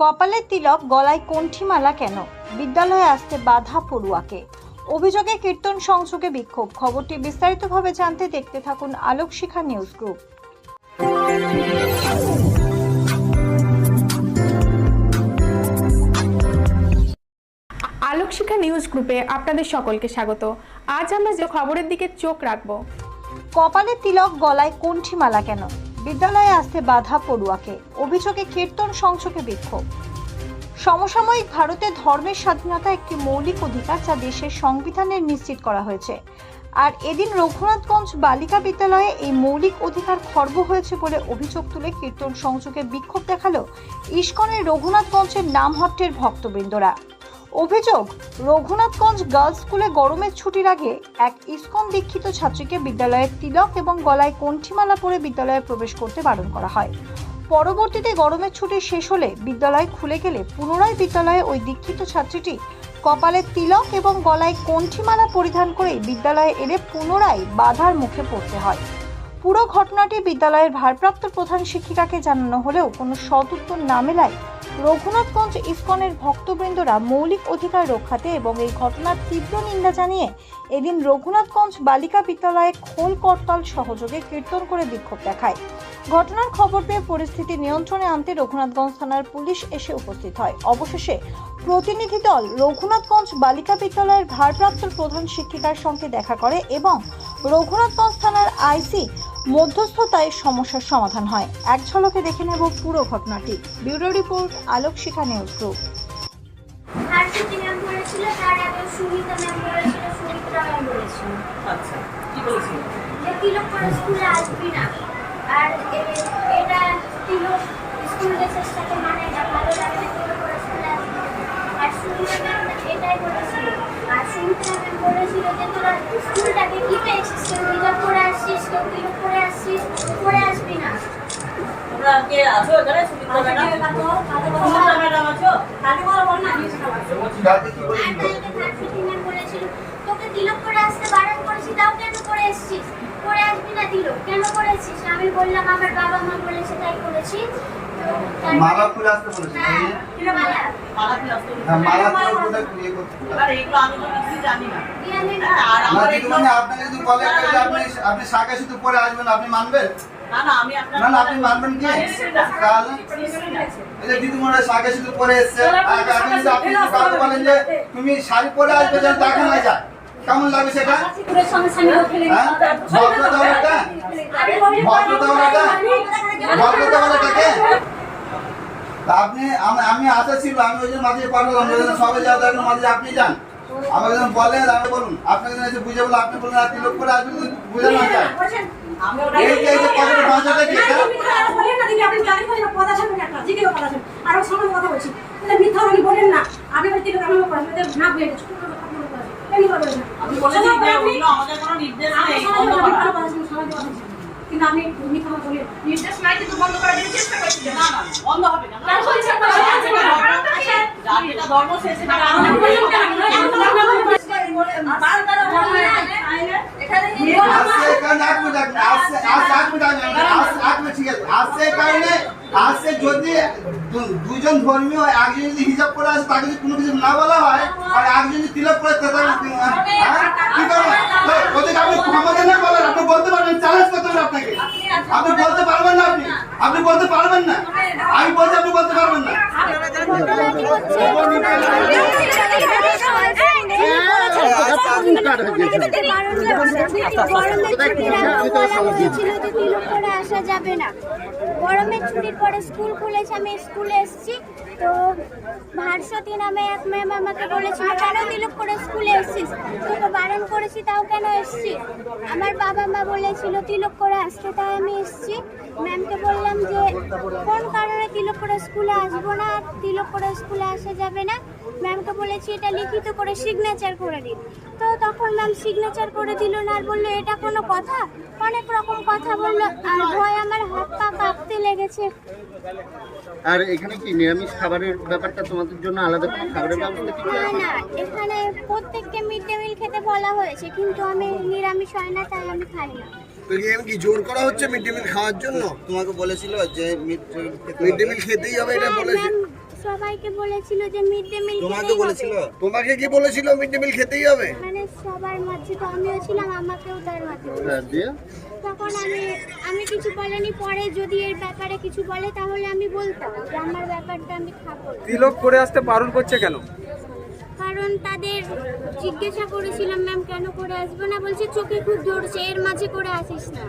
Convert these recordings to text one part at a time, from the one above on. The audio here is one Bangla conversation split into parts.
কপালের তিলক গলায় কণ্ঠিমালা কেন? বিদ্যালয়ে আসতে বাধা পড়ুয়াকে। অভিযোগে কীর্তন সংযোগে বিক্ষোভ। খবরটি বিস্তারিতভাবে জানতে দেখতে থাকুন Alok Shikha news group. Alokshikha news গ্রুপে আপনাদের সকলকে স্বাগত। আজ আমরা যে খবরের দিকে চোখ রাখব। কপালে তিলক গলায় কণ্ঠিমালা কেন? বিদ্যালয়ে আসতে বাধা পড়ুয়াকে। অভিযোগে কীর্তন সংযোগে বিক্ষোভ। সমসাময়িক ভারতে ধর্মের স্বাধীনতা একটি মৌলিক অধিকার যা দেশের সংবিধানের নিশ্চিত করা হয়েছে। আর এদিন রঘুনাথগঞ্জ বালিকা বিদ্যালয়ে এই মৌলিক অধিকার খর্ব হয়েছে বলে অভিযোগ তুলে কীর্তন সংযোগে বিক্ষোভ দেখাল ইস্কনের রঘুনাথগঞ্জের নামহট্টের ভক্তবৃন্দরা। অভিযোগ, রঘুনাথগঞ্জ গার্লস স্কুলে গরমের ছুটির আগে এক ইসকন দীক্ষিত ছাত্রীকে বিদ্যালয়ের তিলক এবং গলায় কণ্ঠিমালা পরে বিদ্যালয়ে প্রবেশ করতে বারণ করা হয়। পরবর্তীতে গরমের ছুটি শেষ হলে বিদ্যালয় খুলে গেলে পুনরায় বিদ্যালয়ে ওই দীক্ষিত ছাত্রীটি কপালে তিলক এবং গলায় কণ্ঠিমালা পরিধান করে বিদ্যালয়ে এলে পুনরায় বাধার মুখে পড়তে হয়। পুরো ঘটনাটি বিদ্যালয়ের ভারপ্রাপ্ত প্রধান শিক্ষিকাকে জানানো হলেও কোনো সদুত্তর না মেলায় রঘুনাথগঞ্জ ইসকনের ভক্তবৃন্দরা মৌলিক অধিকার রক্ষাতে এবং এই ঘটনার তীব্র নিন্দা জানিয়ে এদিন রঘুনাথগঞ্জ বালিকা বিদ্যালয়ে খোল করতাল সহযোগে কীর্তন করে বিক্ষোভ দেখায়। ঘটনার খবর পেয়ে পরিস্থিতি নিয়ন্ত্রণে আনতে রঘুনাথগঞ্জ থানার পুলিশ এসে উপস্থিত হয়। অবশেষে প্রতিনিধি দল রঘুনাথগঞ্জ বালিকা বিদ্যালয়ের ভারপ্রাপ্ত প্রধান শিক্ষিকার সঙ্গে দেখা করে এবং রঘুনাথগঞ্জ থানার আইসি মধ্যস্থতায় সমস্যার সমাধান হয়। এক ঝলকে দেখে নেব পুরো ঘটনাটি। Bureau report Alok Shikha news group. আচ্ছা আর এটা স্কুল ড্রেসের সাথে মানে ভালো লাগে না তিলক করে স্কুলে আসবি না। আর সুমিতা ম্যাম এটাই বলেছিল আর ম্যাম বলেছিল যে তোরা স্কুলটাকে কি পেয়েছিস কেউ তিলক করে আসছিস কেউ করে আসছিস করে আসবি না। তোমরা কে আছো এখানে সুমিত্রা ম্যাডাম সুমিত্রা ম্যাডাম আছো আর কালকে হার্ষিতি ম্যাম বলেছিল তোকে তিলক করে আসতে বারণ করেছি তাও কেন করে এসছিস? করে আসবি না তিলক কেন করেছিস আমি বললাম আমার বাবা মা বলেছে তাই করেছি। তো মালা ফুল আসতে বলেছে মালা। হ্যাঁ আপনি শাখা শুধু পরে আসবেন আপনি মানবেন? না না আপনি মানবেন কি? তাহলে এই যে দিদি শাখা শুধু পরে এসছে। আর আপনি যদি কাউকে বলেন যে তুমি শাড়ি পরে আসবে যেন দেখা না যায় কেমন লাগে সেটা? হ্যাঁ? ভদ্রতা হলো ভদ্রতা ভদ্রতা হলো এটাকে তা আপনি আমি- আশা ছিল আমি ওই জন্য মাঝে পাঠালাম সবাই যাওয়া দরকার মাঝে আপনি যান আমাকে যখন বলেন আমি বলুন আপনাকে এসে বুঝে বলে আপনি বলুন আর তিলক করে আসবেন বুঝে না যায় এই কথা বলছি মিথ্যা বলেন না আপনি- কিন্তু আমি তুমি তোমার বলি নির্দেশ নাই কিন্তু বন্ধ করার জন্য চেষ্টা করছি না না না, বন্ধ হবে না ধর্ম- এক মিনিট, আসছে এক মিনিট ঠিক আছে আসছে কারণে আসছে যদি দুজন ধর্মীয় একজন যদি হিসাব করে আসে তাকে যদি কোনো কিছু না বলা হয় আর একজন যদি তিলক করে হ্যাঁ? ওদেরকে আপনি ক্ষমতা না বলেন আপনি বলতে পারবেন চ্যালেঞ্জ করতে হবে আপনাকে আপনি বলতে পারবেন না আপনি আপনি বলতে পারবেন না আমি বলছি আপনি বলতে পারবেন আসা না গরমের ছুটির পরে স্কুল খুলেছে আমি স্কুলে এসেছি। তো ভারসতী নামে এক ম্যাম আমাকে বলেছিল কেন তিলক করে স্কুলে এসেছিস। তোকে বারণ করেছি, তাও কেন এসেছিস? আমার বাবা মা বলেছিল, তিলক করে আসতে। তাই আমি এসেছি। ম্যামকে বললাম যে, কোন কারণে তিলক করে স্কুলে আসব না? তিলক করে স্কুলে আসা যাবে না। ম্যামকে বলেছি, এটা লিখিত করে সিগনেচার করে দিন। তো তখন ম্যাম সিগনেচার করে দিল না আর বলল এটা কোনো কথা? অনেক রকম কথা বলল আর ভয় আমার হাত পা কাঁপতে লেগেছে। আর এখানে কি নিরামিষ খাবারের ব্যাপারটা তোমাদের জন্য আলাদা কোনো খাবারের ব্যবস্থা কি না না এখানে প্রত্যেককে মিড ডে মিল খেতে বলা হয়েছে কিন্তু আমি নিরামিষ হয় না তাই আমি খাই না। তো এখানে কি জোর করা হচ্ছে মিড ডে মিল খাওয়ার জন্য? তোমাকে বলেছিল যে মিড মিড ডে মিল খেতেই হবে এটা বলেছে। সবাইকে বলেছিল যে মিড ডে মিল তোমাকে বলেছিল? তোমাকে কি বলেছিল মিড ডে মিল খেতেই হবে? মানে সবার মাঝে তো আমিও ছিলাম আমাকেও তার মাঝে। হ্যাঁ, দিয়ে? তখন আমি আমি কিছু বলিনি পরে যদি এর ব্যাপারে কিছু বলে তাহলে আমি বলতাম যে আমার ব্যাপারটা আমি খাব না। তিলক করে আসতে বারণ করছে কেন? কারণ তাদের জিজ্ঞাসা করেছিলাম ম্যাম কেন করে আসব না? বলছে চোখে খুব ধরছে এর মাঝে করে আসিস না?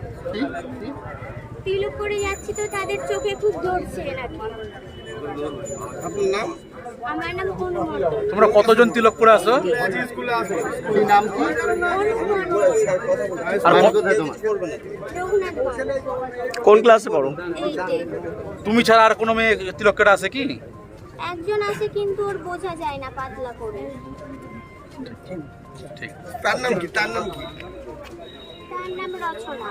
তিলক করে যাচ্ছি তো তাদের চোখে খুব ধরছে নাকি। আপনার নাম? আমার নাম অনু মণ্ডল। তোমরা কতজন তিলক করে আসো কি নাম কি? অনু মণ্ডল তোমার কোন ক্লাসে পড়ো? তুমি ছাড়া আর কোনো মেয়ে তিলক কেটে আসে কি? একজন আছে কিন্তু ওর বোঝা যায় না পাতলা করে। তার নাম কি? তার নাম কি? তার নাম রচনা।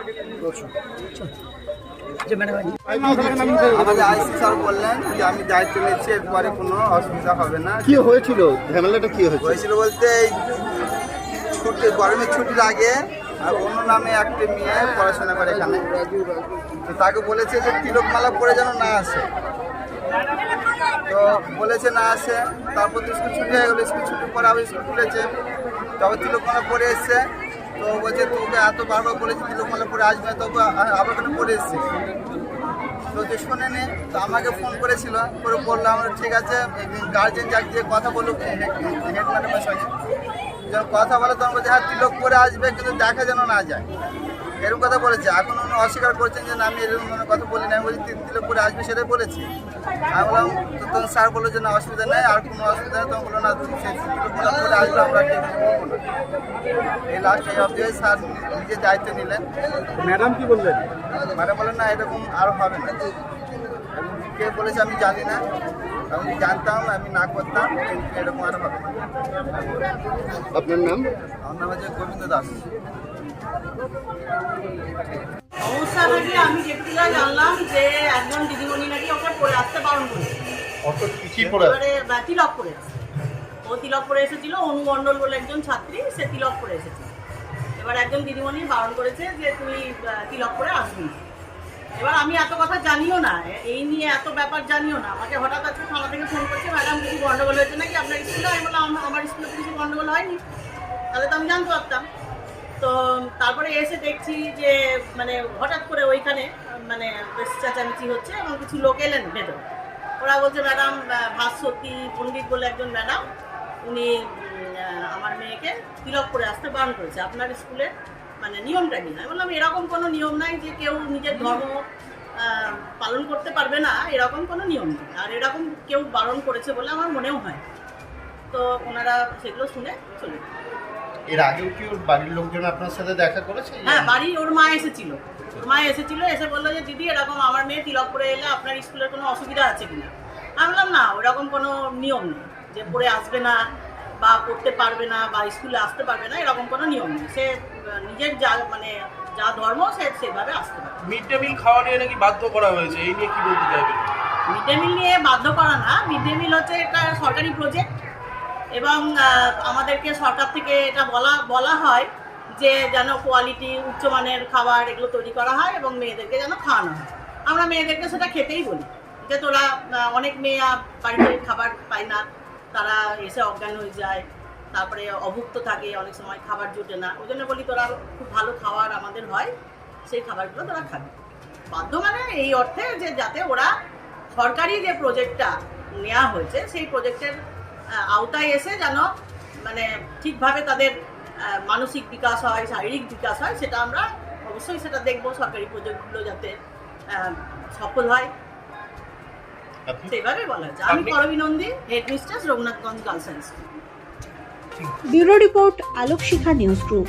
আমাদের আইসি স্যার বললেন যে আমি দায়িত্ব নিচ্ছি এরপরে কোনো অসুবিধা হবে না। কি হয়েছিল? ঝামেলাটা কি হয়েছিল হয়েছিল বলতে এই ছুটি গরমের ছুটির আগে আর অন্য নামে একটা মেয়ে পড়াশোনা করে এখানে। তো তাকে বলেছে যে তিলকমালা পরে যেন না আসে। তো বলেছে না আসে তারপর তো স্কুল ছুটি হয়ে গেলো স্কুল ছুটির পরে আবার স্কুল খুলেছে। তবে তিলকমালা পরে এসছে। তো বলছে, তোকে এত বারবার বলেছি তিলকমালা পরে আসবে তবে আবার কেন পরে এসছে। তো যে শোনেনি তো আমাকে ফোন করেছিল, করে বললাম, ঠিক আছে গার্জেন যাক দিয়ে কথা বলুক হেড ম্যাডামের সঙ্গে যখন কথা বলে তখন বলছে হ্যাঁ তিলক করে আসবে, কিন্তু দেখা যেন না যায়। এরকম কথা বলেছে। এখন উনি অস্বীকার করছেন যে না আমি এরকম কোনো কথা বলি না আমি বলছি তিল- তিলক করে আসবে সেটাই বলেছি। আমি বললাম তখন স্যার বলল যে না অসুবিধা নেই আর কোনো অসুবিধা নেই। তখন বলল না সে করে আসবে আমরা ঠিক বলব না। এই লাস্ট এই অবধি স্যার নিজে দায়িত্ব নিলেন। ম্যাডাম কি বললেন? মানে বলেন না এরকম আর হবে না। কে বলেছে আমি জানি না। আমি জানতাম আমি না করতাম এরকম আর হবে না। আপনার নাম? আমার নাম হচ্ছে গোবিন্দ দাস। সমস্যা নাকি আমি যেটুকুলা জানলাম যে একজন দিদিমণি নাকি ওকে পরে আসতে বারণ করেছে। কি পড়ে এবারে তিলক করে ও তিলক করে এসেছিল অনুমণ্ডল বলে একজন ছাত্রী সে তিলক করে এসেছে। এবার একজন দিদিমণি বারণ করেছে যে তুই তিলক করে আসবি এবার আমি এত কথা জানিও না এই নিয়ে এত ব্যাপার জানিও না। আমাকে হঠাৎ আজকে থানা থেকে ফোন করছে ম্যাডাম কিছু গন্ডগোল হয়েছে নাকি? আপনার স্কুলে? আমি বললাম আমার স্কুলে কিছু গন্ডগোল হয়নি। তাহলে তো আমি জানতে পারতাম। তো তারপরে এসে দেখছি যে মানে হঠাৎ করে ওইখানে মানে বেশ চেঁচামেচি হচ্ছে এবং কিছু লোক এলেন ভেতরে। ওরা বলছে ম্যাডাম ভাস্বতী পণ্ডিত বলে একজন ম্যাডাম উনি আমার মেয়েকে তিলক করে আসতে বারণ করেছে। আপনার স্কুলের মানে নিয়মটা কি? আমি বললাম এরকম কোনো নিয়ম নাই যে কেউ নিজের ধর্ম পালন করতে পারবে না। এরকম কোনো নিয়ম নেই। আর এরকম কেউ বারণ করেছে বলে আমার মনেও হয় তো ওনারা সেগুলো শুনে চলে গেলেন। এর আগেও কি ওর বাড়ির লোকজন আপনার সাথে দেখা করেছে? হ্যাঁ বাড়ি ওর মা এসেছিল। ওর মা এসেছিল এসে বলল যে দিদি এরকম আমার মেয়ে তিলক করে এলে আপনার স্কুলের কোনো অসুবিধা আছে কিনা আমি বললাম না ওরকম কোনো নিয়ম নেই। যে পড়ে আসবে না বা পড়তে পারবে না বা স্কুলে আসতে পারবে না এরকম কোনো নিয়ম নেই। সে নিজের যা মানে যা ধর্ম সে সেভাবে আসতে পারে মিড ডে মিল খাওয়া নিয়ে নাকি বাধ্য করা হয়েছে? এই নিয়ে কি বলতে চাইবেন? মিড ডে মিল নিয়ে বাধ্য করা না। মিড ডে মিল হচ্ছে একটা সরকারি প্রজেক্ট এবং আমাদেরকে সরকার থেকে এটা বলা বলা হয় যে যেন কোয়ালিটি উচ্চমানের খাবার এগুলো তৈরি করা হয় এবং মেয়েদেরকে যেন খাওয়ানো হয়। আমরা মেয়েদেরকে সেটা খেতেই বলি। যে তোরা অনেক মেয়ে বাড়িতে খাবার পায় না, তারা এসে অজ্ঞান হয়ে যায়, তারপরে অভুক্ত থাকে, অনেক সময় খাবার জোটে না। ওই জন্য বলি তোরা খুব ভালো খাবার আমাদের হয়, সেই খাবারগুলো তোরা খাবি। বাধ্য মানে এই অর্থে যে যাতে ওরা সরকারি যে প্রজেক্টটা নেওয়া হয়েছে, সেই প্রজেক্টের আওতায় এসে যেন মানে ঠিকভাবে তাদের মানসিক বিকাশ হয় শারীরিক বিকাশ হয় সেটা আমরা অবশ্যই সেটা দেখব সরকারি প্রজেক্টগুলো যাতে সফল হয়। সেইভাবে বলা হয়েছে আমি Karabi Nandi head mistress Raghunathganj girls high school. Bureau report Alok Shikha news group.